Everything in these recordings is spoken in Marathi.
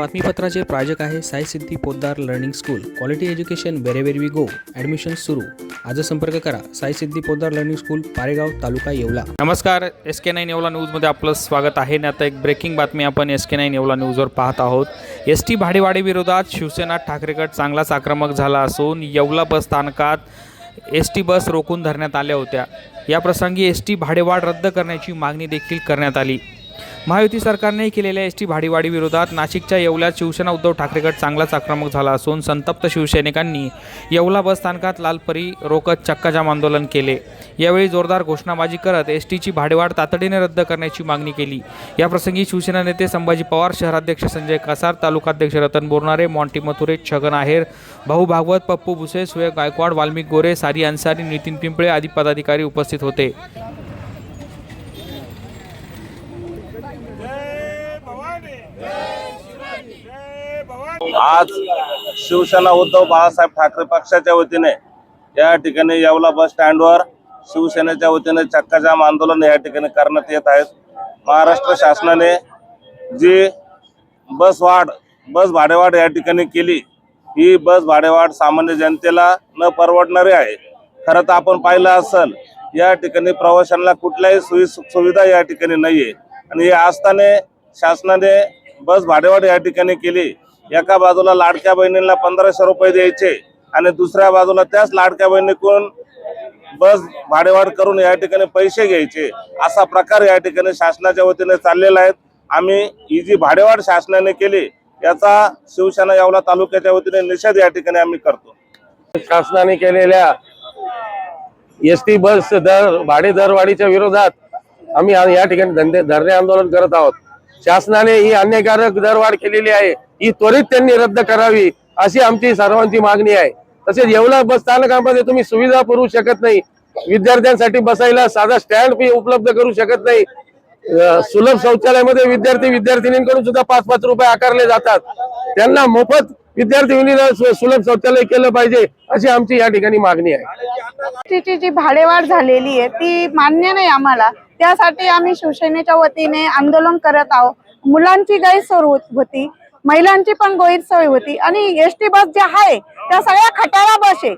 बातमीपत्राचे प्रायोजक आहे Sai Siddhi Poddar learning school. Quality education wherever we go admission सुरू. आज संपर्क करा. साई सिद्धी पोद्दार लर्निंग स्कूल पारेगाव तालुका येवला. नमस्कार. एस के नाईन येवला न्यूजमध्ये आपलं स्वागत आहे. आणि आता एक ब्रेकिंग बातमी आपण एस के नाईन येवला न्यूजवर पाहत आहोत. एस टी भाडेवाढी विरोधात शिवसेना ठाकरेगट चांगलाच आक्रमक झाला असून येवला बस स्थानकात एस टी बस रोखून धरण्यात आल्या होत्या. या प्रसंगी एस टी भाडेवाढ रद्द करण्याची मागणी देखील करण्यात आली. महायुती सरकारने केलेल्या एस टी भाडीवाढीविरोधात नाशिकच्या येवल्यात शिवसेना उद्धव ठाकरे गट चांगलाच आक्रमक झाला असून संतप्त शिवसैनिकांनी येवला बस स्थानकात लालपरी रोकत चक्काजाम आंदोलन केले. यावेळी जोरदार घोषणाबाजी करत एस टीची भाडेवाढ तातडीने रद्द करण्याची मागणी केली. याप्रसंगी शिवसेना नेते संभाजी पवार शहराध्यक्ष संजय कसार तालुकाध्यक्ष रतन बोरणारे मॉन्टी मथुरे छगन आहेर भाऊ भागवत पप्पू भुसे सुयोग गायकवाड वाल्मिक गोरे सारी अन्सारी नितीन पिंपळे आदी पदाधिकारी उपस्थित होते. आज शिवसेना उद्धव बाळासाहेब ठाकरे पक्षाच्या वतीने या ठिकाणी येवला बस स्टँडवर शिवसेनेच्या वतीने चक्काजाम आंदोलन या ठिकाणी करण्यात येत आहेत महाराष्ट्र शासनाने जी बस वाढ बस भाडेवाढ या ठिकाणी केली ही बस भाडेवाढ सामान्य जनतेला न परवडणारी आहे. खरं तर आपण पाहिलं असेल या ठिकाणी प्रवाशांना कुठल्याही सोयी सुविधा या ठिकाणी नाहीये. आणि या आस्थाने शासनाने बस भाडेवाढ या ठिकाणी केली. एका बाजूला लाडक्या बहिणींना पंधराशे रुपये द्यायचे आणि दुसऱ्या बाजूला त्याच लाडक्या बहिणीकडून बस भाडेवाढ करून या ठिकाणी पैसे घ्यायचे. असा प्रकार या ठिकाणी शासनाच्या वतीने चाललेला आहे. आम्ही ही जी भाडेवाढ शासनाने केली याचा शिवसेना यावला तालुक्याच्या वतीने निषेध या ठिकाणी आम्ही करतो. शासनाने केलेल्या एस टी बस दर भाडे दरवाढीच्या विरोधात आम्ही या ठिकाणी धंदे धरणे आंदोलन करत आहोत. शासनाने ही अन्यायकारक दरवाढ केलेली आहे. ही त्वरित त्यांनी रद्द करावी अशी आमची सर्वांची मागणी आहे. तसेच येवला बस स्थानकामध्ये तुम्ही सुविधा पुरवू शकत नाही. विद्यार्थ्यांसाठी बसायला साधा स्टँड फी उपलब्ध करू शकत नाही. सुलभ शौचालयामध्ये विद्यार्थी विद्यार्थिनींकडून सुद्धा पाच पाच रुपये आकारले जातात. त्यांना मोफत विद्यार्थी सुलभ शौचालय केलं पाहिजे अशी आमची या ठिकाणी मागणी आहे. जी भाडेवाढ झालेली आहे ती मान्य नाही आम्हाला. त्यासाठी आम्ही शिवसेनेच्या वतीने आंदोलन करत आहोत. मुलांची गैरसोय होती महिलांची पण गैरसोय होती. आणि एस टी बस ज्या आहे त्या सगळ्या खटारा बस आहे.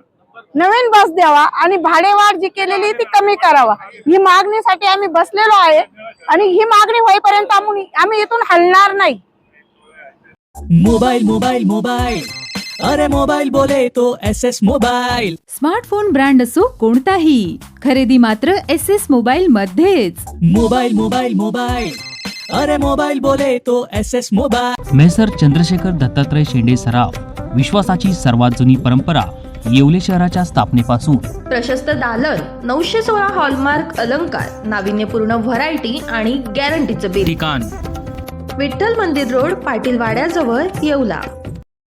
नवीन बस द्यावा आणि भाडेवाढ जी केलेली आहे ती कमी करावा. ही मागणीसाठी आम्ही बसलेलो आहे. आणि ही मागणी होईपर्यंत आम्ही आम्ही इथून हलणार नाही. Mobile mobile mobile. अरे मोबाइल बोले तो S S mobile smartphone brand असो कोणताही खरेदी मात्र एस एस मोबाईल मध्येच. मोबाइल मोबाइल मोबाइल अरे मोबाइल बोले तो S S mobile Messrs Chandrashekhar Dattatray Shende सराफ विश्वासाची सर्वात जुनी परंपरा येवले शहराच्या स्थापनेपासून. प्रशस्त दालन नऊशे सोळा हॉलमार्क अलंकार नाविन्यपूर्ण व्हरायटी आणि गॅरंटीचं बिल. ठिकाण. विठ्ठल मंदिर रोड पाटील वाड्याजवळ येवला.